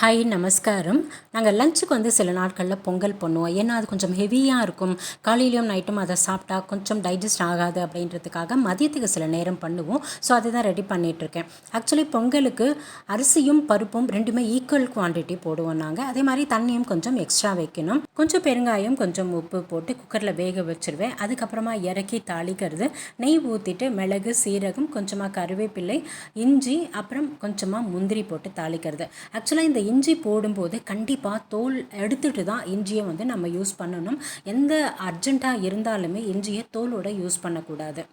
Hi நமஸ்காரம். நாங்கள் லஞ்சுக்கு வந்து சில நாட்களில் பொங்கல் பண்ணுவோம். ஏன்னா அது கொஞ்சம் ஹெவியாக இருக்கும். காலையிலையும் நைட்டும் அதை சாப்பிட்டா கொஞ்சம் டைஜஸ்ட் ஆகாது அப்படின்றதுக்காக மதியத்துக்கு சில நேரம் பண்ணுவோம். ஸோ அதை தான் ரெடி பண்ணிகிட்ருக்கேன் ஆக்சுவலி பொங்கலுக்கு அரிசியும் பருப்பும் ரெண்டுமே ஈக்குவல் குவான்டிட்டி போடுவோம் நாங்கள் அதே மாதிரி தண்ணியும் கொஞ்சம் எக்ஸ்ட்ரா வைக்கணும். கொஞ்சம் பெருங்காயம் கொஞ்சம் உப்பு போட்டு குக்கரில் வேக வச்சுருவேன். அதுக்கப்புறமா இறக்கி தாளிக்கிறது. நெய் ஊற்றிட்டு மிளகு சீரகம் கொஞ்சமாக கருவேப்பிள்ளை இஞ்சி அப்புறம் கொஞ்சமாக முந்திரி போட்டு தாளிக்கிறது. ஆக்சுவலாக இந்த இஞ்சி போடும்போது கண்டிப்பாக தோல் எடுத்துட்டு தான் இஞ்சியை வந்து நம்ம யூஸ் பண்ணணும். எந்த அர்ஜெண்ட்டாக இருந்தாலுமே இஞ்சியை தோலோட யூஸ் பண்ணக்கூடாது.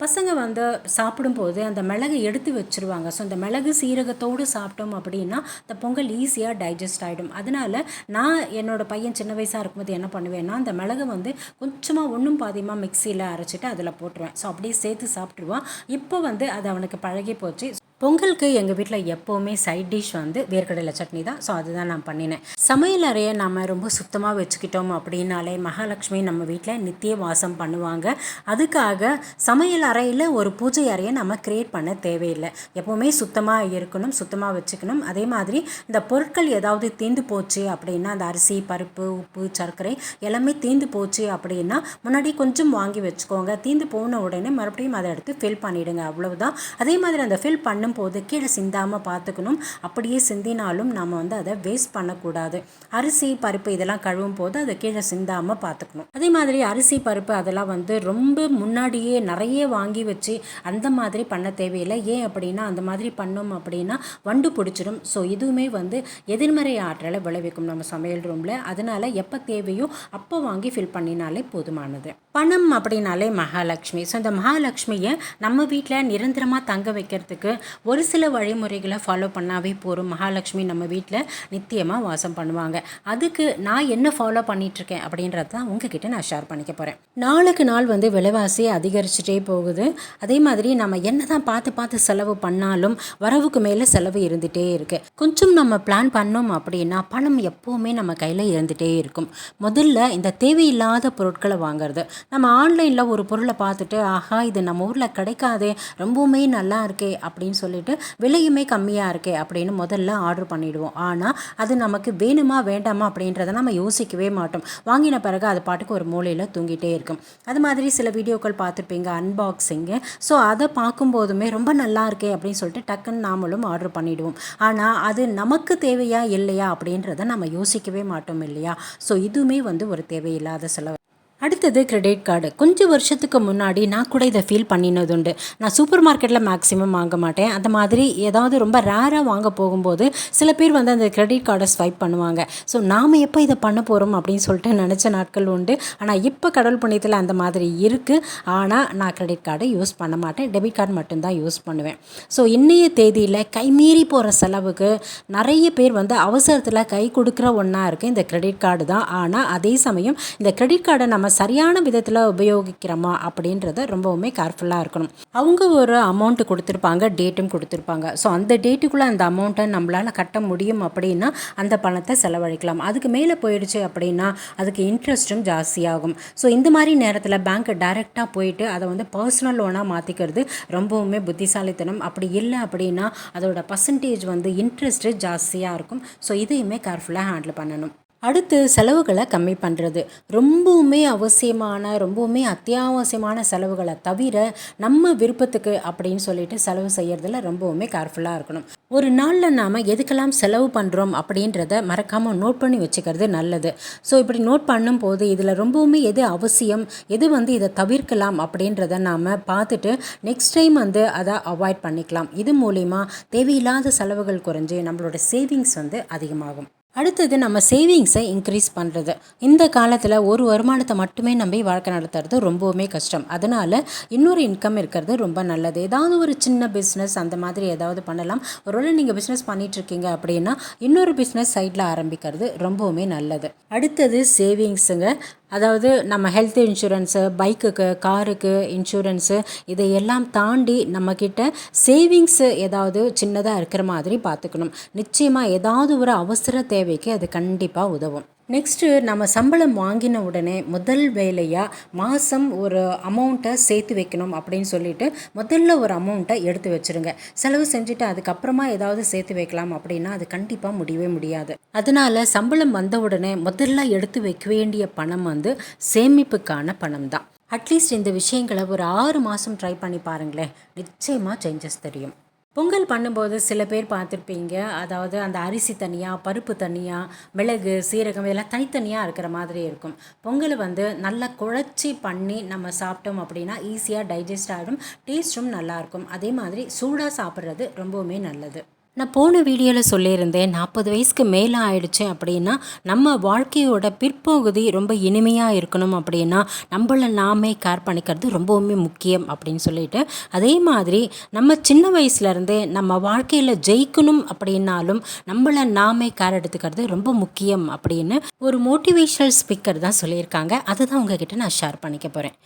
பசங்க வந்து சாப்பிடும்போது அந்த மிளகு எடுத்து வச்சுருவாங்க. ஸோ அந்த மிளகு சீரகத்தோடு சாப்பிட்டோம் அப்படின்னா அந்த பொங்கல் ஈஸியாக டைஜஸ்ட் ஆகிடும் அதனால நான் என்னோடய பையன் சின்ன வயசாக இருக்கும்போது என்ன பண்ணுவேன்னா அந்த மிளகு வந்து கொஞ்சமாக ஒன்றும் பாதியமாக மிக்சியில் அரைச்சிட்டு அதில் போட்டுருவேன். ஸோ அப்படியே சேர்த்து சாப்பிட்ருவான் இப்போ வந்து அது அவனுக்கு பழகி போச்சு. பொங்கலுக்கு எங்கள் வீட்டில் எப்போவுமே சைட் டிஷ் வந்து வேர்க்கடலை சட்னி தான். ஸோ அதுதான் நான் பண்ணினேன். சமையல் அறையை நம்ம ரொம்ப சுத்தமாக வச்சுக்கிட்டோம் அப்படின்னாலே மகாலட்சுமி நம்ம வீட்டில் நித்திய வாசம் பண்ணுவாங்க. அதுக்காக சமையல் அறையில் ஒரு பூஜை அறையை நம்ம க்ரியேட் பண்ண தேவையில்லை. எப்போவுமே சுத்தமாக இருக்கணும் சுத்தமாக வச்சுக்கணும். அதே மாதிரி இந்த பொருட்கள் ஏதாவது தீந்து போச்சு அப்படின்னா அந்த அரிசி பருப்பு உப்பு சர்க்கரை எல்லாமே தீந்து போச்சு அப்படின்னா முன்னாடி கொஞ்சம் வாங்கி வச்சுக்கோங்க. தீந்து போன உடனே மறுபடியும் அதை எடுத்து ஃபில் பண்ணிவிடுங்க அவ்வளவுதான். அதே மாதிரி அந்த ஃபில் பண்ண பண்ணும்போது கீழே சிந்தாமல் பார்த்துக்கணும். அப்படியே சிந்தினாலும் நம்ம வந்து அதை வேஸ்ட் பண்ணக்கூடாது. அரிசி பருப்பு இதெல்லாம் கழுவும் போது அதை கீழே சிந்தாமல் பார்த்துக்கணும். அதே மாதிரி அரிசி பருப்பு அதெல்லாம் வந்து ரொம்ப முன்னாடியே நிறைய வாங்கி வச்சு அந்த மாதிரி பண்ண தேவையில்லை. ஏன் அப்படின்னா அந்த மாதிரி பண்ணோம் அப்படின்னா வண்டு பிடிச்சிடும். ஸோ இதுவுமே வந்து எதிர்மறை ஆற்றலை விளைவிக்கும் நம்ம சமையல் ரூமில் அதனால் எப்போ தேவையோ அப்போ வாங்கி ஃபில் பண்ணினாலே போதுமானது. பணம் அப்படின்னாலே மகாலட்சுமி. ஸோ இந்த மகாலட்சுமியை நம்ம வீட்டில் நிரந்தரமாக தங்க வைக்கிறதுக்கு ஒரு சில வழிமுறைகளை ஃபாலோ பண்ணாவே போகிறோம் மகாலட்சுமி நம்ம வீட்டில் நித்தியமாக வாசம் பண்ணுவாங்க. அதுக்கு நான் என்ன ஃபாலோ பண்ணிகிட்ருக்கேன் அப்படின்றது தான் உங்ககிட்ட நான் ஷேர் பண்ணிக்க போகிறேன் நாளுக்கு நாள் வந்து விலைவாசி அதிகரிச்சுட்டே போகுது. அதே மாதிரி நம்ம என்ன தான் பார்த்து பார்த்து செலவு பண்ணாலும் வரவுக்கு மேலே செலவு இருந்துகிட்டே இருக்குது கொஞ்சம் நம்ம பிளான் பண்ணோம் அப்படின்னா பணம் எப்போவுமே நம்ம கையில் இருந்துகிட்டே இருக்கும். முதல்ல இந்த தேவையில்லாத பொருட்களை வாங்குறது. நம்ம ஆன்லைனில் ஒரு பொருளை பார்த்துட்டு ஆஹா இது நம்ம ஊரில் கிடைக்காது ரொம்பவுமே நல்லா இருக்கே அப்படின்னு சொல்லி சொல்லிட்டு விலையுமே கம்மியாக இருக்கே அப்படின்னு முதல்ல ஆர்டர் பண்ணிவிடுவோம் ஆனால் அது நமக்கு வேணுமா வேண்டாமா அப்படின்றத நம்ம யோசிக்கவே மாட்டோம். வாங்கின பிறகு அது பாட்டுக்கு ஒரு மூலையில் தூங்கிட்டே இருக்கும். அது மாதிரி சில வீடியோக்கள் பார்த்துருப்பீங்க அன்பாக்சிங்கு ஸோ அதை பார்க்கும்போதுமே ரொம்ப நல்லா இருக்கே அப்படின்னு சொல்லிட்டு டக்குன்னு நாமளும் ஆர்டர் பண்ணிவிடுவோம் ஆனால் அது நமக்கு தேவையா இல்லையா அப்படின்றத நம்ம யோசிக்கவே மாட்டோம் இல்லையா? ஸோ இதுவுமே வந்து ஒரு தேவையில்லாத செலவு. அடுத்தது கிரெடிட் கார்டு கொஞ்சம் வருஷத்துக்கு முன்னாடி நான் கூட இதை ஃபீல் பண்ணினது உண்டு. நான் சூப்பர் மார்க்கெட்டில் மேக்ஸிமம் வாங்க மாட்டேன். அந்த மாதிரி ஏதாவது ரொம்ப ரேராக வாங்க போகும்போது சில பேர் வந்து அந்த கிரெடிட் கார்டை ஸ்வைப் பண்ணுவாங்க. ஸோ நாம் எப்போ இதை பண்ண போகிறோம் அப்படின்னு சொல்லிட்டு நினச்ச நாட்கள் உண்டு. ஆனால் இப்போ கடவுள் புண்ணியத்தில் அந்த மாதிரி இருக்குது ஆனால் நான் கிரெடிட் கார்டை யூஸ் பண்ண மாட்டேன். டெபிட் கார்டு மட்டும்தான் யூஸ் பண்ணுவேன். ஸோ இன்றைய தேதியில் கைமீறி போகிற செலவுக்கு நிறைய பேர் வந்து அவசரத்தில் கை கொடுக்குற ஒன்றா இருக்குது இந்த கிரெடிட் கார்டு தான். ஆனால் அதே சமயம் இந்த கிரெடிட் கார்டை நம்ம சரியான விதத்தில் உபயோகிக்கிறோமா அப்படின்றத ரொம்பவுமே கேர்ஃபுல்லாக இருக்கணும். அவங்க ஒரு அமௌண்ட்டு கொடுத்துருப்பாங்க டேட்டும் கொடுத்துருப்பாங்க. ஸோ அந்த டேட்டுக்குள்ளே அந்த அமௌண்ட்டை நம்மளால் கட்ட முடியும் அப்படின்னா அந்த பணத்தை செலவழிக்கலாம். அதுக்கு மேலே போயிடுச்சு அப்படின்னா அதுக்கு இன்ட்ரெஸ்ட்டும் ஜாஸ்தியாகும். ஸோ இந்த மாதிரி நேரத்தில் பேங்க்கு டைரெக்டாக போயிட்டு அதை வந்து பர்சனல் லோனாக மாற்றிக்கிறது ரொம்பவுமே புத்திசாலித்தனம். அப்படி இல்லை அப்படின்னா அதோட பர்சன்டேஜ் வந்து இன்ட்ரெஸ்ட்டு ஜாஸ்தியாக இருக்கும். ஸோ இதையுமே கேர்ஃபுல்லாக ஹேண்டில் பண்ணணும். அடுத்து செலவுகளை கம்மி பண்ணுறது ரொம்பவுமே அவசியமான ரொம்பவுமே அத்தியாவசியமான செலவுகளை தவிர நம்ம விருப்பத்துக்கு அப்படின்னு சொல்லிட்டு செலவு செய்கிறதுல ரொம்பவுமே கேர்ஃபுல்லாக இருக்கணும். ஒரு நாளில் நாம் எதுக்கெல்லாம் செலவு பண்ணுறோம் அப்படின்றத மறக்காமல் நோட் பண்ணி வச்சுக்கிறது நல்லது. ஸோ இப்படி நோட் பண்ணும்போது இதில் ரொம்பவுமே எது அவசியம் எது வந்து இதை தவிர்க்கலாம் அப்படின்றத நாம் பார்த்துட்டு நெக்ஸ்ட் டைம் வந்து அதை அவாய்ட் பண்ணிக்கலாம். இது மூலிமா தேவையில்லாத செலவுகள் குறைஞ்சி நம்மளோட சேவிங்ஸ் வந்து அதிகமாகும். அடுத்தது நம்ம சேவிங்ஸை இன்க்ரீஸ் பண்ணுறது இந்த காலத்தில் ஒரு வருமானத்தை மட்டுமே நம்பி வாழ்க்கை நடத்துறது ரொம்பவுமே கஷ்டம். அதனால் இன்னொரு இன்கம் இருக்கிறது ரொம்ப நல்லது. ஏதாவது ஒரு சின்ன பிஸ்னஸ் அந்த மாதிரி ஏதாவது பண்ணலாம். ஒருவேளை நீங்கள் பிஸ்னஸ் பண்ணிகிட்ருக்கீங்க அப்படின்னா இன்னொரு பிஸ்னஸ் சைடில் ஆரம்பிக்கிறது ரொம்பவுமே நல்லது. அடுத்தது சேவிங்ஸுங்க அதாவது நம்ம ஹெல்த் இன்சூரன்ஸு பைக்குக்கு காருக்கு இன்சூரன்ஸு இதையெல்லாம் தாண்டி நம்மக்கிட்ட சேவிங்ஸு ஏதாவது சின்னதாக இருக்கிற மாதிரி பார்த்துக்கணும். நிச்சயமாக ஏதாவது ஒரு அவசர தேவைக்கு அது கண்டிப்பாக உதவும். நெக்ஸ்ட்டு நம்ம சம்பளம் வாங்கின உடனே முதல் வேலையாக மாதம் ஒரு அமௌண்ட்டை சேர்த்து வைக்கணும் அப்படின்னு சொல்லிட்டு முதல்ல ஒரு அமௌண்ட்டை எடுத்து வச்சுருங்க. செலவு செஞ்சுட்டு அதுக்கப்புறமா ஏதாவது சேர்த்து வைக்கலாம் அப்படின்னா அது கண்டிப்பாக முடியவே முடியாது. அதனால சம்பளம் வந்த உடனே முதல்ல எடுத்து வைக்க வேண்டிய பணம் வந்து சேமிப்புக்கான பணம் தான் அட்லீஸ்ட் இந்த விஷயங்களை ஒரு ஆறு மாதம் ட்ரை பண்ணி பாருங்களேன். நிச்சயமாக சேஞ்சஸ் தெரியும். பொங்கல் பண்ணும்போது சில பேர் பார்த்துருப்பீங்க. அதாவது அந்த அரிசி தனியாக பருப்பு தனியாக மிளகு சீரகம் இதெல்லாம் தனித்தனியாக இருக்கிற மாதிரி இருக்கும். பொங்கல் வந்து நல்லா குழச்சி பண்ணி நம்ம சாப்பிட்டோம் அப்படின்னா ஈஸியாக டைஜஸ்ட் ஆகிடும் டேஸ்ட்டும் நல்லாயிருக்கும் அதே மாதிரி சூடாக சாப்பிட்றது ரொம்பவுமே நல்லது. நான் போன வீடியோவில் சொல்லியிருந்தேன் நாற்பது வயசுக்கு மேலே ஆயிடுச்சு அப்படின்னா நம்ம வாழ்க்கையோட பிற்பகுதி ரொம்ப இனிமையாக இருக்கணும் அப்படின்னா நம்மளை நாமே கேர் பண்ணிக்கிறது ரொம்பவுமே முக்கியம் அப்படின்னு சொல்லிட்டு. அதே மாதிரி நம்ம சின்ன வயசுலேருந்தே நம்ம வாழ்க்கையில் ஜெயிக்கணும் அப்படின்னாலும் நம்மளை நாமே கேர் எடுத்துக்கிறது ரொம்ப முக்கியம் அப்படின்னு ஒரு மோட்டிவேஷனல் ஸ்பீக்கர் தான் சொல்லியிருக்காங்க. அதுதான் உங்ககிட்ட நான் ஷேர் பண்ணிக்க போகிறேன்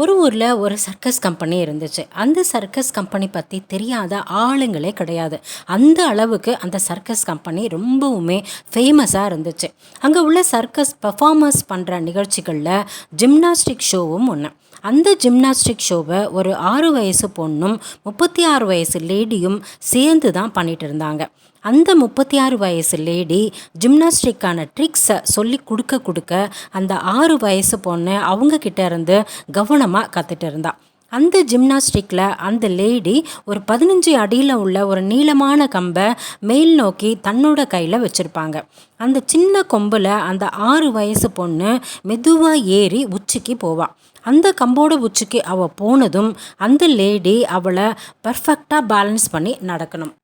ஒரு ஊரில் ஒரு சர்க்கஸ் கம்பெனி இருந்துச்சு. அந்த சர்க்கஸ் கம்பெனி பற்றி தெரியாத ஆளுங்களே கிடையாது. அந்த அளவுக்கு அந்த சர்க்கஸ் கம்பெனி ரொம்பவுமே ஃபேமஸாக இருந்துச்சு. அங்கே உள்ள சர்க்கஸ் பர்ஃபார்மன்ஸ் பண்ணுற நிகழ்ச்சிகளில் ஜிம்னாஸ்டிக் ஷோவும் ஒன்று அந்த ஜிம்னாஸ்டிக் ஷோவை ஒரு ஆறு வயசு பொண்ணும் முப்பத்தி ஆறு வயசு லேடியும் சேர்ந்து தான் பண்ணிட்டு இருந்தாங்க. அந்த முப்பத்தி ஆறு வயசு லேடி ஜிம்னாஸ்டிக்கான ட்ரிக்ஸை சொல்லி கொடுக்க கொடுக்க அந்த ஆறு வயசு பொண்ணு அவங்கக்கிட்ட இருந்து கவனமாக கற்றுட்டு இருந்தாள் அந்த ஜிம்னாஸ்டிக்கில் அந்த லேடி ஒரு பதினஞ்சு அடியில் உள்ள ஒரு நீளமான கம்பை மேல் நோக்கி தன்னோட கையில் வச்சுருப்பாங்க. அந்த சின்ன கொம்பில் அந்த ஆறு வயசு பொண்ணு மெதுவாக ஏறி உச்சிக்கு போவாள் அந்த கம்போட உச்சிக்கு அவள் போனதும் அந்த லேடி அவளை பர்ஃபெக்டாக பேலன்ஸ் பண்ணி நடக்கணும்.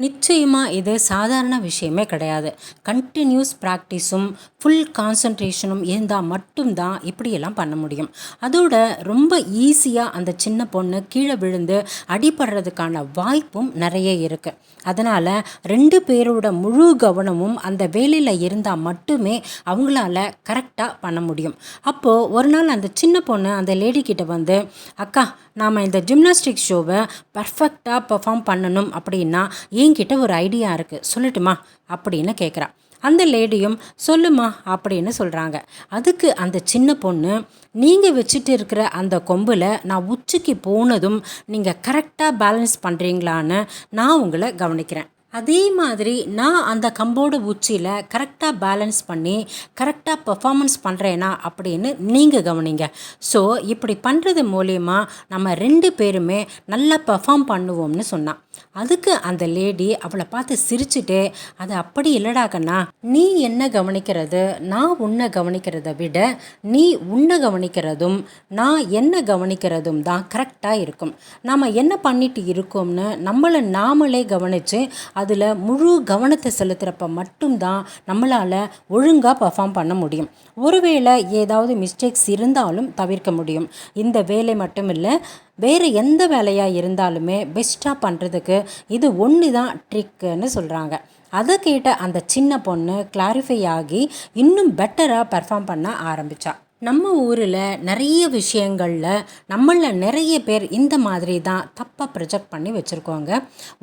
நிச்சயமாக இது சாதாரண விஷயமே கிடையாது. கண்டினியூஸ் ப்ராக்டிஸும் ஃபுல் கான்சன்ட்ரேஷனும் இருந்தால் மட்டும்தான் இப்படியெல்லாம் பண்ண முடியும். அதோட ரொம்ப ஈஸியாக அந்த சின்ன பொண்ணு கீழே விழுந்து அடிபடுறதுக்கான வாய்ப்பும் நிறைய இருக்குது அதனால் ரெண்டு பேரோட முழு கவனமும் அந்த வேலையில் இருந்தால் மட்டுமே அவங்களால கரெக்டாக பண்ண முடியும். அப்போது ஒரு நாள் அந்த சின்ன பொண்ணு அந்த லேடி கிட்ட வந்து அக்கா நாம் இந்த ஜிம்னாஸ்டிக் ஷோவை பர்ஃபெக்டாக பர்ஃபார்ம் பண்ணணும் அப்படின்னா என்கிட்ட ஒரு ஐடியா இருக்குது சொல்லட்டுமா? அப்படின்னு கேட்குறா அந்த லேடியும் சொல்லுமா? அப்படின்னு சொல்கிறாங்க அதுக்கு அந்த சின்ன பொண்ணு நீங்கள் வச்சுட்டு இருக்கிற அந்த கொம்பில் நான் உச்சிக்கு போனதும் நீங்கள் கரெக்டாக பேலன்ஸ் பண்ணுறீங்களான்னு நான் உங்களை கவனிக்கிறேன். அதே மாதிரி நான் அந்த கம்போட உச்சியில் கரெக்டாக பேலன்ஸ் பண்ணி கரெக்டாக பர்ஃபாமன்ஸ் பண்ணுறேனா அப்படின்னு நீங்கள் கவனிங்க. ஸோ இப்படி பண்ணுறது மூலயமா நம்ம ரெண்டு பேருமே நல்லா பர்ஃபார்ம் பண்ணுவோம்னு சொன்னான். அதுக்கு அந்த லேடி அவளை பார்த்து சிரிச்சுட்டு அது அப்படி இல்லடா கண்ணா நீ என்ன கவனிக்கிறது? நான் உன்னை கவனிக்கிறத விட நீ உன்னை கவனிக்கிறதும் நான் என்ன கவனிக்கிறதும் தான் கரெக்டாக இருக்கும். நாம் என்ன பண்ணிட்டு இருக்கோம்னு நம்மளை நாமளே கவனித்து அதில் முழு கவனத்தை செலுத்துகிறப்ப மட்டும்தான் நம்மளால் ஒழுங்காக பர்ஃபார்ம் பண்ண முடியும். ஒருவேளை ஏதாவது மிஸ்டேக்ஸ் இருந்தாலும் தவிர்க்க முடியும். இந்த வேலை மட்டும் இல்லை வேறு எந்த வேலையாக இருந்தாலுமே பெஸ்ட்டாக பண்ணுறதுக்கு இது ஒன்று தான் ட்ரிக்குன்னு சொல்கிறாங்க அதை கேட்ட அந்த சின்ன பொண்ணு கிளாரிஃபை ஆகி இன்னும் பெட்டராக பெர்ஃபார்ம் பண்ண ஆரம்பித்தா நம்ம ஊரில் நிறைய விஷயங்களில் நம்மளில் நிறைய பேர் இந்த மாதிரி தான் தப்பாக ப்ரொஜெக்ட் பண்ணி வச்சுருக்கோங்க.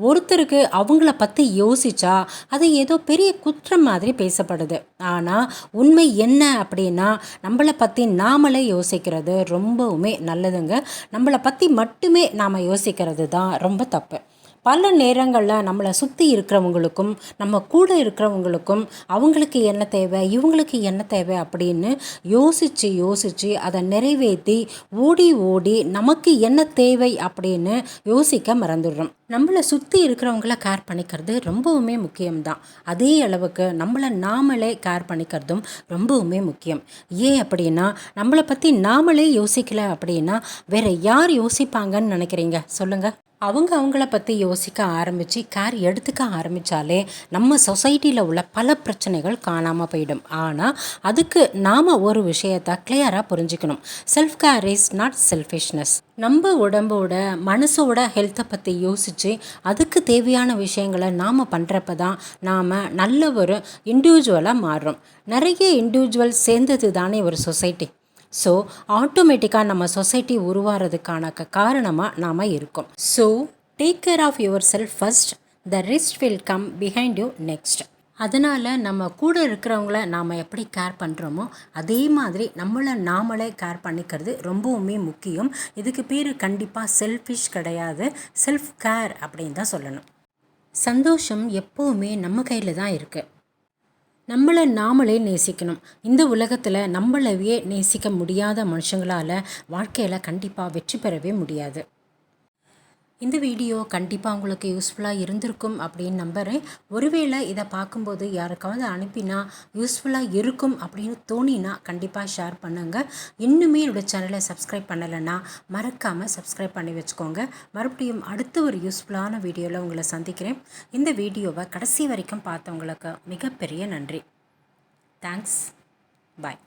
ஒருத்தருக்கு அவங்கள பற்றி யோசித்தா அது ஏதோ பெரிய குற்றம் மாதிரி பேசப்படுது. ஆனால் உண்மை என்ன அப்படின்னா நம்மளை பற்றி நாமளே யோசிக்கிறது ரொம்பவுமே நல்லதுங்க. நம்மளை பற்றி மட்டுமே நாம் யோசிக்கிறது தான் ரொம்ப தப்பு. பல நேரங்களில் நம்மளை சுற்றி இருக்கிறவங்களுக்கும் நம்ம கூட இருக்கிறவங்களுக்கும் அவங்களுக்கு என்ன தேவை இவங்களுக்கு என்ன தேவை அப்படின்னு யோசித்து யோசித்து அதை நிறைவேற்றி ஓடி ஓடி நமக்கு என்ன தேவை அப்படின்னு யோசிக்க மறந்துடுறோம். நம்மளை சுற்றி இருக்கிறவங்கள கேர் பண்ணிக்கிறது ரொம்பவுமே முக்கியம்தான். அதே அளவுக்கு நம்மளை நாமளே கேர் பண்ணிக்கிறதும் ரொம்பவுமே முக்கியம். ஏன் அப்படின்னா நம்மளை பற்றி நாமளே யோசிக்கல அப்படின்னா வேற யார் யோசிப்பாங்கன்னு நினைக்கிறீங்க? சொல்லுங்கள் அவங்க அவங்கள பற்றி யோசிக்க ஆரம்பித்து கேர் எடுத்துக்க ஆரம்பித்தாலே நம்ம சொசைட்டியில் உள்ள பல பிரச்சனைகள் காணாமல் போயிடும். ஆனால் அதுக்கு நாம் ஒரு விஷயத்தை கிளியராக புரிஞ்சுக்கணும். Self care is not selfishness நம்ம உடம்போட மனசோட ஹெல்த்தை பற்றி யோசித்து அதுக்கு தேவையான விஷயங்களை நாம் பண்ணுறப்ப தான் நாம் நல்ல ஒரு இண்டிவிஜுவலாக மாறுறோம். நிறைய இண்டிவிஜுவல் சேர்ந்தது தானே ஒரு சொசைட்டி ஸோ ஆட்டோமேட்டிக்காக நம்ம சொசைட்டி உருவாகிறதுக்கான காரணமாக நாம் இருக்கோம். So take care of yourself first the rest will come behind you next அதனால் நம்ம கூட இருக்கிறவங்கள நாம் எப்படி கேர் பண்ணுறோமோ அதே மாதிரி நம்மளை நாமளே கேர் பண்ணிக்கிறது ரொம்பவுமே முக்கியம். இதுக்கு பேர் கண்டிப்பாக செல்ஃபிஷ் கிடையாது செல்ஃப் கேர் அப்படின்னு தான் சொல்லணும். சந்தோஷம் எப்போவுமே நம்ம கையில் தான் இருக்குது நம்மளை நாமளே நேசிக்கணும். இந்த உலகத்தில் நம்மளவே நேசிக்க முடியாத மனுஷங்களால் வாழ்க்கையில் கண்டிப்பாக வெற்றி பெறவே முடியாது. இந்த வீடியோ கண்டிப்பாக உங்களுக்கு யூஸ்ஃபுல்லாக இருந்திருக்கும் அப்படின்னு நம்புகிறேன் ஒருவேளை இதை பார்க்கும்போது யாருக்காவது அனுப்பினா யூஸ்ஃபுல்லாக இருக்கும் அப்படின்னு தோணினா கண்டிப்பாக ஷேர் பண்ணுங்கள் இன்னுமே என்னோடய சேனலை சப்ஸ்கிரைப் பண்ணலைன்னா மறக்காமல் சப்ஸ்கிரைப் பண்ணி வச்சுக்கோங்க. மறுபடியும் அடுத்த ஒரு யூஸ்ஃபுல்லான வீடியோவில் உங்களை சந்திக்கிறேன். இந்த வீடியோவை கடைசி வரைக்கும் பார்த்தவங்களுக்கு மிகப்பெரிய நன்றி. Thanks bye